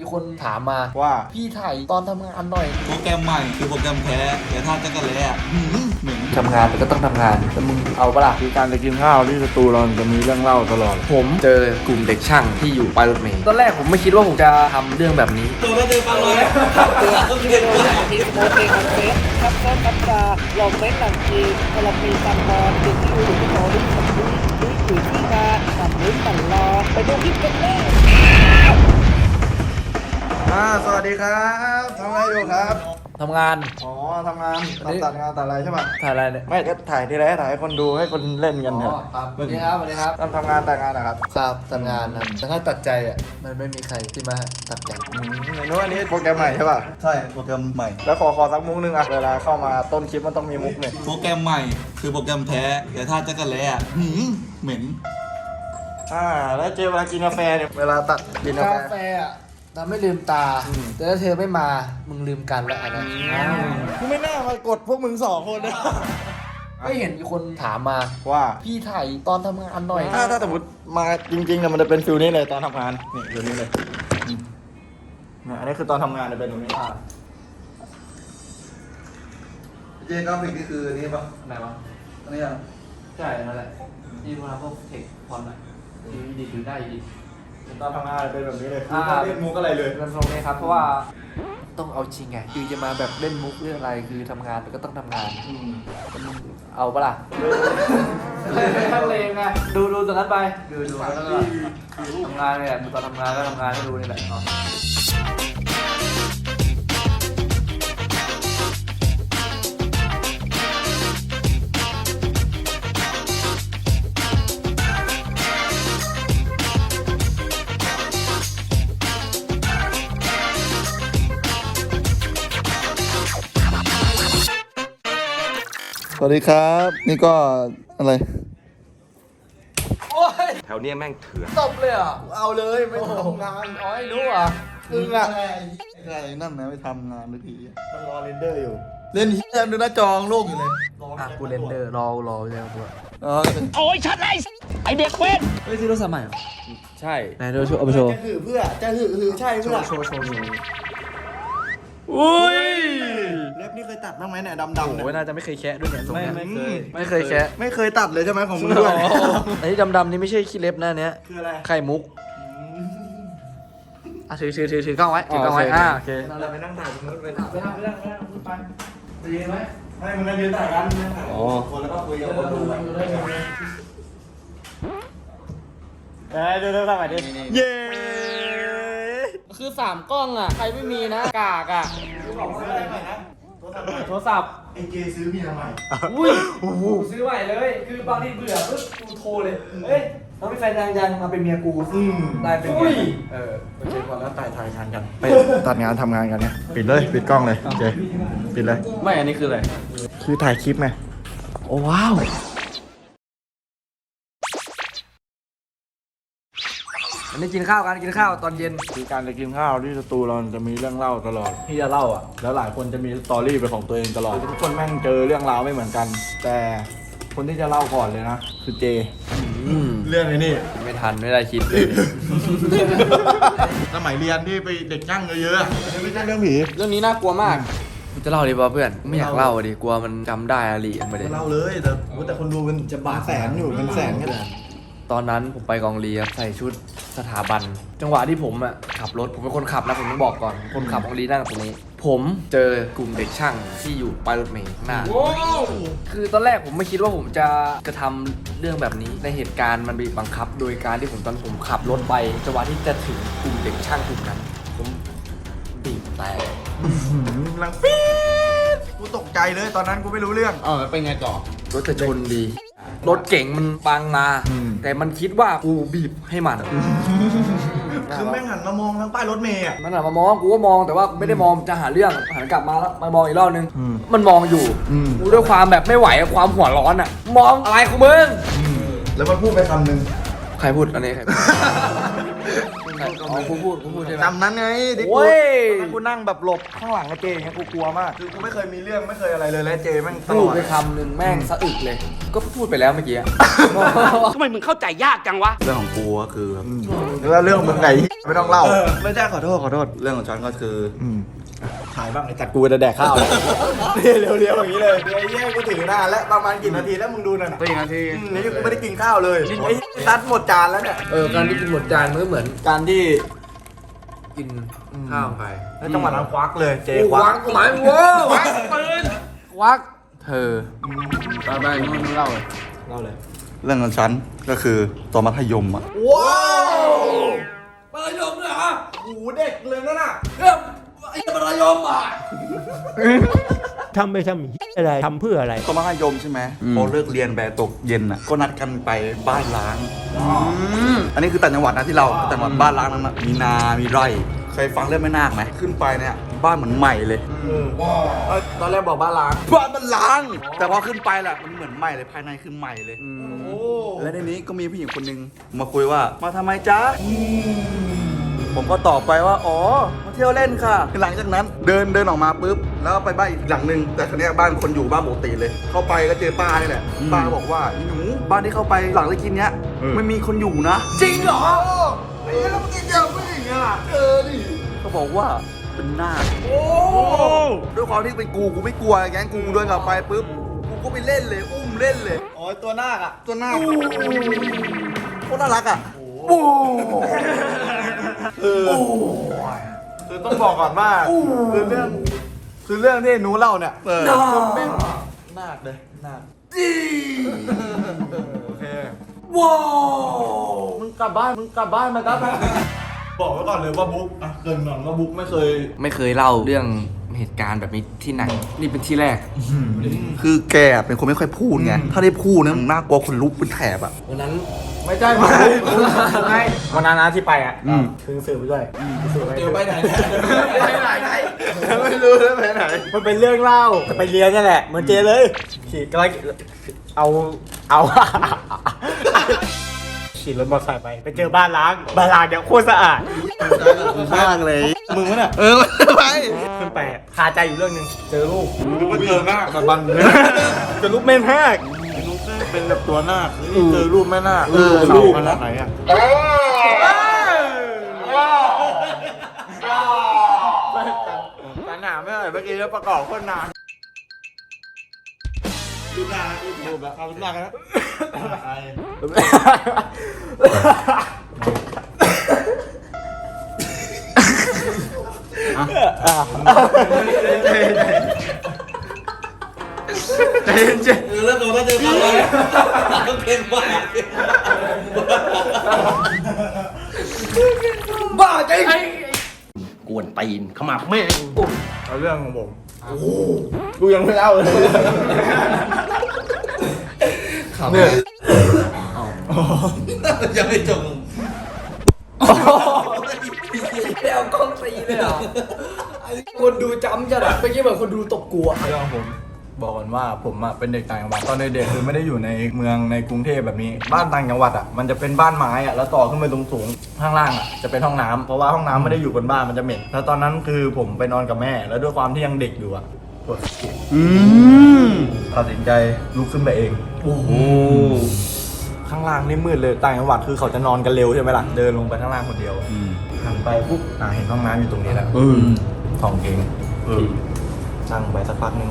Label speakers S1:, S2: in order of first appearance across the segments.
S1: มีคนถามมา
S2: ว่า
S1: พี่ถ่ายตอนทำงานหน่อย
S3: โปรแกรมใหม่คือโปรแกรมแพ้แต่ถ้าจะกระแลอะหืมเหม็น
S1: ทำงานแต่ก็ต้องทำงานแล้วมึงเอาปะล่ะ
S2: คือการจะกินข้าวที่สตูเราจะมีเรื่องเล่าตลอด
S1: ผมเจอกลุ่มเด็กช่างที่อยู่ป้ายรถเมล์ตอนแรกผมไม่คิดว่าผมจะทำเรื่องแบบนี้
S3: ตัวก็เจอปังเลย
S4: ทิศโมเทคันเฟสคับซ้อนคับจาหลอกเฟ้นหลังจีกลปีตันบอลดึงที่อยู่ที่โถดึงสัมลุยดึงอยู่ที่มาสัมลุยตันรอไปดูคลิปกันเลย
S2: อ่าสวัสดีครับทำอะไรอยู่ครับ
S1: ทำงาน
S2: อ๋อทำงาน
S1: อันนี้
S2: ตัดงานตัดอะไรใช่ป่ะ
S1: ถ่ายอะไรเนี่ย
S2: ไม่ก็ถ่ายทีไรถ่ายให้คนดูให้คนเล่นกันเถ
S1: อ๋อ
S2: อะ
S1: ครับสวัสดีครับสวัสดีครับ
S2: ทำทำงานแต่งงานนะครับ
S1: ครับทำงานนะแต่ถ้าตัดใจอะ มันไม่มีใครที่มาตัดใจ
S2: อืมเมนูอันนี้โปรแกรมใหม่ใช่ป่ะ
S3: ใช่โปรแกรมใหม่
S2: แล้วขอขอสักมุกนึงอะเวลาเข้ามาต้นคลิปมันต้องมีมุกหนึ่ง
S3: โปรแกรมใหม่ คือโปรแกรมแพ้แต่ถ้าจะกระแลอะหืมเหม็น
S2: อ่า แล้วเจเวลากินกาแฟเนี่ยเวลาตัดกินกากาแฟ
S1: แฟอะ ทำให้ลืมตา
S2: อืม
S1: แต่ถ้าเธอไม่มามึงลืมกันแล้วอันนั้น
S2: กูไม่น่ามากดพวกมึงสองคนนะ
S1: ไม่เห็นมีคนถามมา
S2: ว่า
S1: พี่ถ่ายตอนทำงานหน่อย
S2: ถ้าถ้าสมมติมาจริงๆเนี่ยมันจะเป็นฟิลนี้เลยตอนทำงานนี่ฟิลนี้เลยอืมเนี่ยอันนี้คือตอนทำงานจะเป็นตรงนี้
S3: เจกราฟิกนี่คือนี่ปะ
S1: ไหนวะ
S3: อันนี้อะ
S1: ใช่นั่นแหละที่เวลาพวกเทคพอนอะดีดีดูได้ดี
S2: ตอนทำงานจะเป็นแบบนี้เลยคือ
S1: อ่า
S2: ไม่เล่นมุกอะไรเลย
S1: เป็นทรงนี้ครับ เพราะว่าต้องเอาจริงไงคือจะมาแบบเล่นมุกเรื่องอะไรคือทำงานแต่ก็ต้องทำงานเอาปะล่ะไม่เลงไงดูดูตรงนั้นไปดูดูแล้วก็ทำงานเนี่ยตอนทำงานก็ทำงานให้ดูนี่แหละ
S2: วัสดีครับ นี่ก็อะไร
S1: โอ้ย
S5: แถวเนี้ยแม่งเถื่อน
S1: ตบเลยเหรอะ
S2: เอาเลยไม่ทำงาน
S1: อ๋อไม่รู้เหรอะ
S2: อึ้งอะใช่นั่นนะไม่ทำงานทุกทีมันรอเรนเดอร์อยู่ เล่นเฮียดูหน้าจองโลกอยู่เลย
S1: อะกูเรนเดอร์รอรอใช่ไหมตัว
S2: อ๋อ
S4: โอ้ยชัดเลยไอเด็กเว้น
S1: เฮ้ยซื้อรถสมัยเหรอ
S5: ใช่
S1: ไหนดูโชว์เอาไปโชว์
S2: จะหือเพื่อจะหือหือใช่เพื่อ
S1: โชว์โชว์โชว์
S5: อุ้ย
S2: เล็บนี่เคยตัดบ้างไหมเนี่ยดำๆเนี่ย
S1: โอ้ยน่าจะไม่เคยแคะด้วยเนี่ยตรง
S2: ไม่
S1: เนี้ย
S2: ไม่เคย
S1: ไม่เคยแคะ
S2: ไม่เคยตัดเลยใช่ไหมของมึงด้วย
S1: ไอ้ที่ดำๆนี่ไม่ใช่ขี้เล็บนะอันเนี้ย
S2: คืออะไร
S1: ไข่มุกอะถือถือถือถือกล้องไว้ถือกล้องไว้อ่าโอเค
S2: เราไปนั่งถ่ายตรงนู้นไป
S1: ไปนั่งไปนั่งไปนั่งไปจะยืนไหม
S2: ไม่มึงนั่งยืนถ่ายกันนั่งถ่ายคนแล้วก็คุยกับคนดูเอ้ยดูดูทำไมดิเย้
S1: คือสามกล้องอะ ใครไม่มีนะ กากอะ
S2: บอกซื้ออะไรใหม่นะ โทรศัพท์
S1: โทรศัพท์
S2: ไอ้เจซื้อเมียใหม่
S1: อุ้ยกูซื้อใหม่เลย คือบางทีเบื่อปุ๊บกูโทรเลยเฮ้ยเขาเป็นแฟนยังยังมาเป็นเมียกู
S2: อืม
S1: ได้เป็นเมียกู
S2: เออโอเคก่อนแล้วถ่ายถ่ายงานกันไปตัดงานทำงานกันเนี่ยปิดเลยปิดกล้องเลยโอเคปิดเลย
S1: ไม่ อันนี้คืออะไร
S2: คือถ่ายคลิปไง
S1: โอ้ว้าว อันนี้กินข้าวกันกินข้าวตอนเย็น
S2: คือการจะกินข้าวที่สตูเราจะมีเรื่องเล่าตลอดที่จะเล่าอะ แล้วหลายคนจะมีสตอรี่เป็นของตัวเองตลอดทุกคนแม่งเจอเรื่องราวไม่เหมือนกัน แต่คนที่จะเล่าก่อนเลยนะคือเจเรื่องไอ้นี่
S1: ไม่ทันไม่ได้คิดเลย
S2: สมัยเรียนที่ไปเด็กช่างเยอะๆอะไม่ใช่เรื่องผี
S1: เรื่องนี้น่ากลัวมากจะเล่าดีป่ะเพื่อนไม่อยากเล่าดิกลัวมันจำได้อะลีไม่ได้
S2: เล่าเลยแต่แต่คนดูมันจะบาแสนอยู่เป็นแสนแค่ไหน
S1: ตอนนั้นผมไปกองเรียนใส่ชุด สถาบัน จังหวะที่ผมอะขับรถผมเป็นคนขับนะผมต้องบอกก่อนคนขับกองเรียนนั่งตรงนี้ ผมเจอกลุ่มเด็กช่างที่อยู่ป้ายรถเมล์ข้างหน้า คือตอนแรกผมไม่คิดว่าผมจะจะทำเรื่องแบบนี้ในเหตุการณ์มันบีบบังคับ โดยการที่ผมตอนผมขับรถไปจังหวะที่จะถึงกลุ่มเด็กช่างกลุ่มนั้น ผมบีบแต่
S2: ลังปี๊ดกูตกใจเลยตอนนั้นกูไม่รู้เรื่อง
S3: เออเป็นไงต่อ
S1: รถจะชนดี รถเก่งมันบังมา
S2: อืม
S1: แต่มันคิดว่ากูบีบให้มัน
S2: คือแม่งหันมามองทางป้ายรถเมย์อะ
S1: มันหันมามองกูก็มองแต่ว่าไม่ได้มองจะหาเรื่องหันกลับมาแล้วมามองอีกรอบนึง
S2: อืม
S1: มันมองอยู่
S2: อืม
S1: กูด้วยความแบบไม่ไหวอะความหัวร้อนอะมองอะไรของมึง
S2: แล้วมันพูดไปคำหนึ่ง
S1: ใครพูดอันนี้ใครพูด อ๋ออ๋อกูพูดกูพูดใช่ไหม
S2: จำนั้นไงที่
S1: โอ้
S2: กู
S1: ย
S2: ตอนนั้นกูนั่งแบบหลบข้างหลังกับเจอย่างเงี้ยกูกลัวมาก คือกูไม่เคยมีเรื่องไม่เคยอะไรเลยและเจแม่งต
S1: พู
S2: ล
S1: ด
S2: อด
S1: ไปคำหนึ่งแม่งสะอึกเลย ก็พูดไปแล้วเมื่อกี้อะ
S5: ทำไมมึงเข้าใจยากจังวะ
S3: เรื่องของกูก็คือแบบ
S2: แล้วเรื่องมึงไงไม่ต้องเล่า
S3: ไม่ใช่ขอโทษขอโทษ เรื่องของฉันก็คือ
S2: ถ่ายบ้างไอ้จัดกูจะแดกข้าวเลยเร็วๆอย่างนี้เลยไอ้เหี้ยกูถือนานแล้วประมาณกี่นาทีแล้วมึงดูหน่อยนะ
S3: สี่นาที
S2: อืมนี่กูไม่ได้กินข้าวเลยไอ้ซัดหมดจานแล้วเนี่ย
S1: เออการที่กินหมดจานมันก็เหมือน
S2: การที่
S1: กินข้าวไป
S2: แล้วจังหวะนั้นควักเลยเจ
S1: ค
S2: ควั
S1: วั
S2: ก
S1: กหมายโว้ควักปืนควักเธอไปไปนู่นเล่าเลย
S2: เล่าเลย
S3: เรื่องของฉันก็คือตอนมัธยมอะ
S2: ว้าว
S1: มัธยมเหรอ
S2: หูเด็กเลยนั่นน่ะ
S1: เรื่อง ไอ้มัธยมอะ
S6: ทำไปทำเหี้ยอะไรทำเพื่ออะไร
S3: ตอนมัธยมใช่ไหมพอเลิกเรียนแบบตกเย็นอะ ก็นัดกันไปบ้านล้าง อันนี้คือต่างจังหวัดนะที่เราต่างจังหวัดบ้านล้างนั้นนะมีนา มีไร่ เคยฟังเรื่องแม่นาคไหมขึ้นไปเนี่ยบ้านเหมือนใหม่เลย
S2: เอ้ยตอนแรกบอกบ้านล้าง
S3: บ้านมันล้าง แต่พอขึ้นไปแหละมันเหมือนใหม่เลยภายในคือใหม่เลย
S2: โอ้
S3: และในนี้ก็มีผู้หญิงคนหนึ่งมาคุยว่ามาทำไมจ๊ะ ผมก็ตอบไปว่า อ๋อมา เที่ยวเล่นค่ะ หลังจากนั้นเดินเดินออกมาปุ๊บ แล้วก็ไปบ้านอีกหลังหนึ่งแต่คนนี้ยบ้านคนอยู่บ้านปกติเลย เข้าไปก็เจอป้านี่แหละป้าก็บอกว่าอีหนูบ้านที่เข้าไปหลังตะกี้เนี้ยไม่มีคนอยู่นะ
S1: จริงเหรอ
S2: ไอ้เหี้ยแล้วมึงจะเจอผู้หญิงอะเออดิ
S3: เขาบอกว่าเป็นหน้าคด้วยความที่เป็นกูกูไม่กลัวแก๊งกูเดินกลับไปปุ๊บกูก็ไปเล่นเลย อุ้มเล่นเลย
S2: อ๋อตัวนาคอะ
S3: ตัวหน้าคโคตรน่ารักอะ
S2: คือ คือต้องบอกก่อนว่าคือเรื่องคือเรื่องที่หนูเล่าเนี่ย
S3: เออ
S2: คือแม่งนาคเลยนาคโอเค
S1: ว้าว
S2: มึงกลับบ้านมึงกลับบ้านมาครับบอกไว้ก่อนเลยว่าบุ๊กอะเกรินก่อนว่าบุ๊กไม่เคย
S1: ไม่เคยเล่าเรื่องเหตุการณ์แบบนี้ที่ไหน นี่เป็นที่แรก
S3: คือแกเป็นคนไม่ค่อยพูดไง ถ้าได้พูดเนี่ยน่ากลัวคนลุกเป็นแถบอะ
S1: วันนั้น
S2: ไม่ใช่ไม่ไม่วันนั้นนะที่ไปอะคือสื่อไปด้วยสื่อไป
S1: เดี๋ยวไปไหน
S2: ไปไหนไหน ไม่รู้เลยไปไหน มันเป็นเรื่องเล่าจะไปเรียนนี่แหละ เหมือนเจเลยขี่กำลังเอาเอา ขี่รถมอเตอร์ไซค์ไป ไปเจอบ้านล้าง บ้านล้างเนี่ยโคตรสะอาด
S3: มากเลย
S2: มึงวะเนี่ย
S3: เออไป
S2: ขึ้นไปคาใจอยู่เรื่องหนึงเจอลูกก็เจอหน้ากับบันเจอลูกแม่นาค เป็นแบบตัวหน้าเจอรูปแม่นาค
S3: เออ
S2: ลูกขนาดไหนอะปัญหาไม่อะไรเมื่อกี้แล้วประกอบโคนนานดูหน้าดูแบบเอาหน้ากันนะ ใจเย็น
S3: แล้วตัวก็เจอมาเลยต้องเป็นบ้า
S1: บ้าจริง
S5: กวนตีนขมับแม่ง
S2: ๆเอาเรื่องของผมกูยังไม่เล่าเลยเนี่ย
S3: ยังไม่จบ
S1: ไม่เอากล้องตีเลยเหรอไอ้คนดูจำจะแบบเมื่อกี้เหมือนคนดูตกกลัว
S2: เรื่องของผม บอกก่อนว่าผมอะเป็นเด็กต่างจังหวัดตอนเด็กๆคือไม่ได้อยู่ในเมืองในกรุงเทพแบบนี้ บ้านต่างจังหวัดอะมันจะเป็นบ้านไม้อะแล้วต่อขึ้นไปตรงสูงข้างล่างอะจะเป็นห้องน้ำเพราะว่าห้องน้ำไม่ได้อยู่บนบ้านมันจะเหม็นแล้วตอนนั้นคือผมไปนอนกับแม่ แล้วด้วยความที่ยังเด็กอยู่อะปวดขี้
S3: อืม
S2: ตัดสินใจลุกขึ้นไปเอง
S3: โอ้โห
S2: ข้างล่างนี่มืดเลยต่างจังหวัดคือเขาจะนอนกันเร็วใช่ไหมล่ะเดินลงไปข้างล่างคนเดียวหันไปปุ๊บอ่าเห็นห้องน้ำอยู่ตรงนี้แหละ
S3: อืม
S2: สองเองนั่งไปสักพักหนึง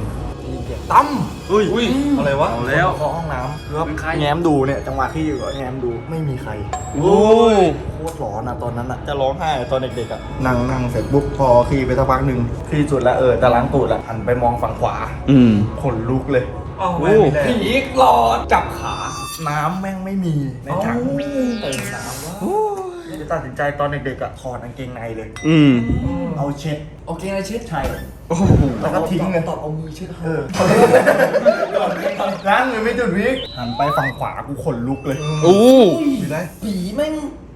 S2: ตั้มอุ้ย
S3: อุ้ยอะไรวะ
S2: เอาแล้วเคาะห้องน้ำคือว่าแง้มดูเนี่ยจังหวะที่อยู่ก็แง้มดูไม่มีใคร
S3: โอ้ย
S2: โคตรร้อนอะตอนนั้นอะจะร้องไห้ตอนเด็กๆอะนั่งนั่งเสร็จปุ๊บพอขี่ไปสักพักหนึ่งขี่สุดแล้วเออจะล้างตูดละหันไปมองฝั่งขวา
S3: อืม
S2: ขนลุกเลย
S1: โอ้
S2: แม่งมีแรง
S1: ผีหลอดจับขา
S2: น้ำแม่งไม่มีในถังเติมน้ำว่า จะตัดสินใจตอนเด็กๆอะถอดกางเกงในเลย
S3: อืม
S2: เอาเช็ด
S1: โอเคนะเช็ดไทย
S2: แล้วก็ทิ้งเลย
S1: ตอบเอามือเช็ด
S2: เออล้างเลยไม่จุดวิกหันไปฝั่งขวากูขนลุกเลย
S3: โอ้
S2: มีไร
S1: ผีแม่ง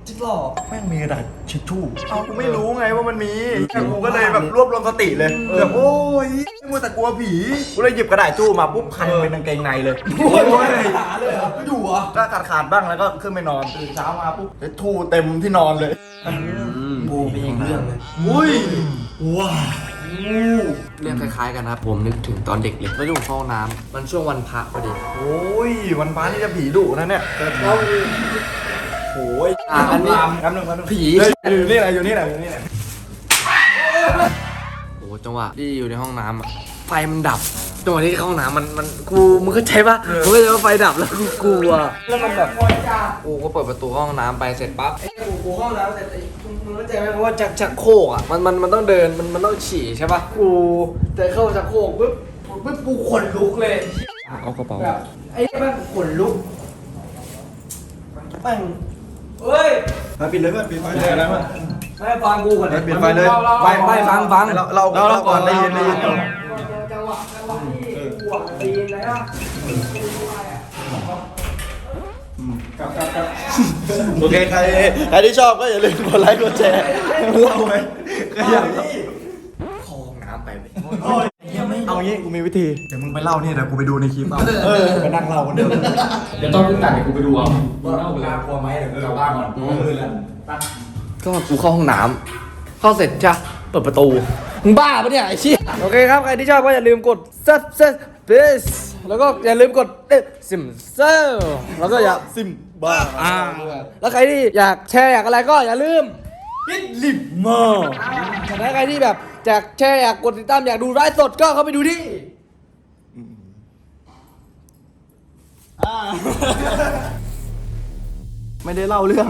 S1: จิกหลอก
S2: แม่งมีกระดาษชิชชู่เอากูไม่รู้ไงว่ามันมีแต่กูก็เลยแบบรวบรวมสติเลยแบบโอ้ยมัวแต่กลัวผีกูเลยหยิบกระดาษจู้มาปุ๊บพันเป็นกางเกงในเลยโอ้ย
S1: หาเลยเหรอไม่อยู่เหรอะ
S2: ก็ขาดขาดๆบ้างแล้วก็ขึ้นไปนอนตื่นเช้ามาปุ๊บเช็ดทู่เต็มที่นอนเลย
S1: รื่องเลย
S2: อุ้ยว้า
S1: เรื่องคล้ายๆกันนะครับผมนึกถึงตอนเด็กเลยแล้วที่ผมเข้าห้องน้ำมันช่วงวันพระพอดี
S2: โอ้ยวันฟ้านี่จะผีดุนะเนี่ยโอ้ ย
S1: อะอันนี้
S2: แป๊บนึงแป๊บนึง
S1: ผี
S2: เฮ้ยอยู่นี่แหละอยู่นี่แหละอยู่นี่แหละ
S1: โอ้จังหวะที่อยู่ในห้องน้ำอะไฟมันดับจังหวะที่เข้าห้องน้ำมันมันกูมึงเข้าใจปะมึงเข้าใจว่าไฟดับแล้วกูกลัวแล้วมันแบบกูก็เปิดประตูห้องน้ำไปเสร็จปั๊บไอ้กูกูเข้าห้องน้ำเสร็จไอ้มึงมึงเข้าใจไหมว่าจากจากโครกอะมันมันมันต้องเดินมันมันต้องฉี่ใช่ปะกูเดินเข้าจากโครกปุ๊บปุ๊บกูขนลุกเลย
S2: เอากระเป๋า
S1: แบบไอ้แม่งขนลุกแม่ง เฮ้ย
S2: มาปิดเลยเพื่อนปิดไฟเลยแล้วมั้ย
S1: ไม่ฟังกูก่อน
S2: ปิดไฟเลย
S1: ไม่ไม่ฟังฟัง
S2: เราเราเราก่อนได้ยินได้ยิน
S1: จังหวะจังหวะที่กูอะตีนเลยอะ
S2: โอเคใครใครที่ชอบก็อย่าลืมกดไลค์กดแชร์เล่าไหมก็อยาก
S1: คอห้องน้ำไปเลย
S2: เอางี้กูมีวิธี เดี๋ยวมึงไปเล่านี่เดี๋ยวกูไปดูในคลิปเอาเออไปนั่งเล่าคนเดียว
S7: เดี๋ยวต้องขึ้นตัดเดี๋ยวกูไปดูเอาว่าเล่าไปเลยกลัวไหมเดี๋ยวกูกลับบ้านก่อนมืดแล้ว
S1: ก็กูเข้าห้องน้ำเข้าเสร็จจ้ะเปิดประตูมึงบ้าปะเนี่ยไอ้เชี่ยโอเคครับ ใครที่ชอบก็อย่าลืมกด subscribe แล้วก็อย่าลืมกดเอ๊ะซิมเซอร์แล้วก็อย่า
S2: ซิมบ้า
S1: อ่าแล้วใครที่อยากแชร์อยากอะไรก็อย่าลืม
S2: ลิมมา
S1: ถ้าใครที่แบบอยากแชร์อยากกดติดตามอยากดูไลฟ์สดก็เข้าไปดูที่
S2: ไม่ได้เล่าเรื่อง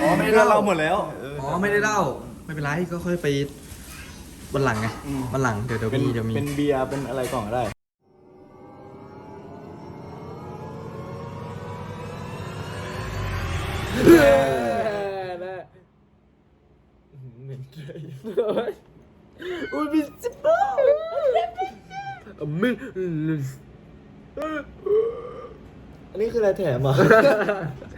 S2: อ๋อไม่ได้เล่าหมดแล้ว
S1: อ๋อไม่ได้เล่า ไม่เป็นไรก็ค่อยไปวันหลังไงวันหลังเดี๋ยวเดี๋ยว
S2: เป็น
S1: มีเดี๋ยวมี
S2: เป็นเบียร์เป็นอะไรก่อนก็ได้
S1: อุ้ยมีสิบบ้ามึง
S2: อันนี้คืออะไรแถมอะ